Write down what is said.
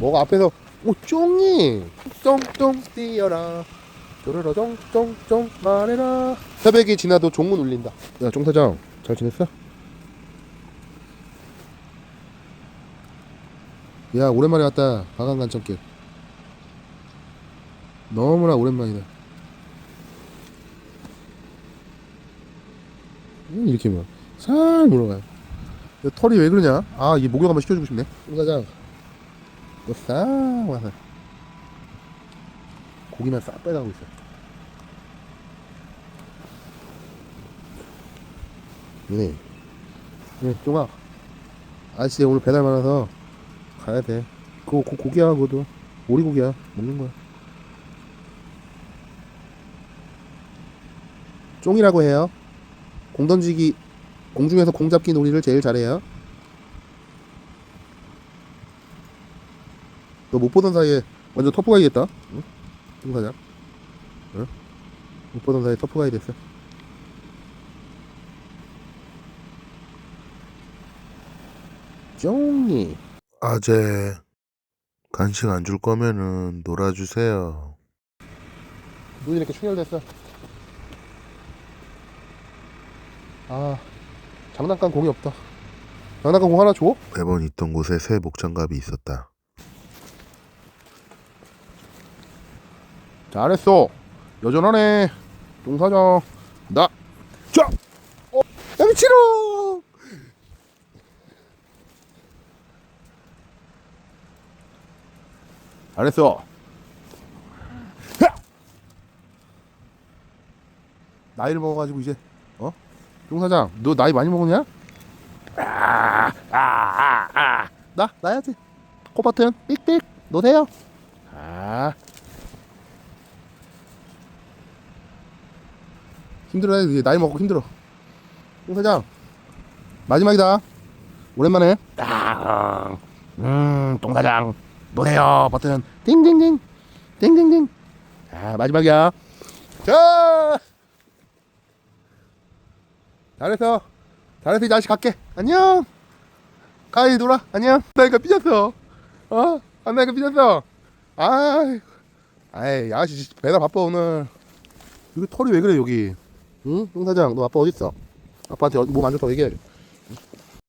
뭐가 앞에서 오 쫑이 쫑쫑 뛰어라. 쪼르르 쫑쫑쫑 말해라. 새벽이 지나도 종문 울린다. 야 쫑사장 잘 지냈어? 야 오랜만에 왔다. 방한간천길. 너무나 오랜만이다. 음, 이렇게 뭐살 물어가요. 야, 털이 왜 그러냐? 아이 목욕 한번 시켜주고 싶네. 쫑사장 너싹 와서 고기만 싹 빼가고 있어. 이네. 네 쫑아. 아저씨 오늘 배달 많아서 가야 돼. 그거 고, 고기야 그것도. 오리고기야. 먹는 거야. 쫑이라고 해요. 공 던지기 공중에서 공 잡기 놀이를 제일 잘해요 너 못 보던 사이에 완전 터프가이 됐다 응? 쫑 사장 응? 못 보던 사이에 터프가이 됐어 쫑이 아재, 간식 안 줄 거면은 놀아주세요. 눈이 이렇게 충혈됐어. 아, 장난감 공이 없다. 장난감 공 하나 줘? 매번 있던 곳에 새 목장갑이 있었다. 잘했어. 여전하네. 동사장. 나. 자! 어, 양치로! 잘했어. 야! 나이를 먹어가지고 이제, 어? 동사장, 너 나이 많이 먹었냐? 아, 아, 아, 아. 나, 나야지. 코바튼, 삑삑, 노세요. 아. 힘들어 이제 나이 먹고 힘들어. 홍 사장. 마지막이다. 오랜만에. 음똥 사장. 노래요? 버튼 띵띵띵. 띵띵띵. 아 마지막이야. 자! 잘했어. 잘했어. 이제 다시 갈게. 안녕. 가이 놀아. 안녕. 나이가 삐졌어. 어? 안나이가 삐졌어. 아이 아이 야씨 배달 바빠 오늘. 여기 털이 왜 그래 여기 응? 형 사장, 너 아빠 어딨어? 아빠한테 어, 몸안 좋다고 얘기해야지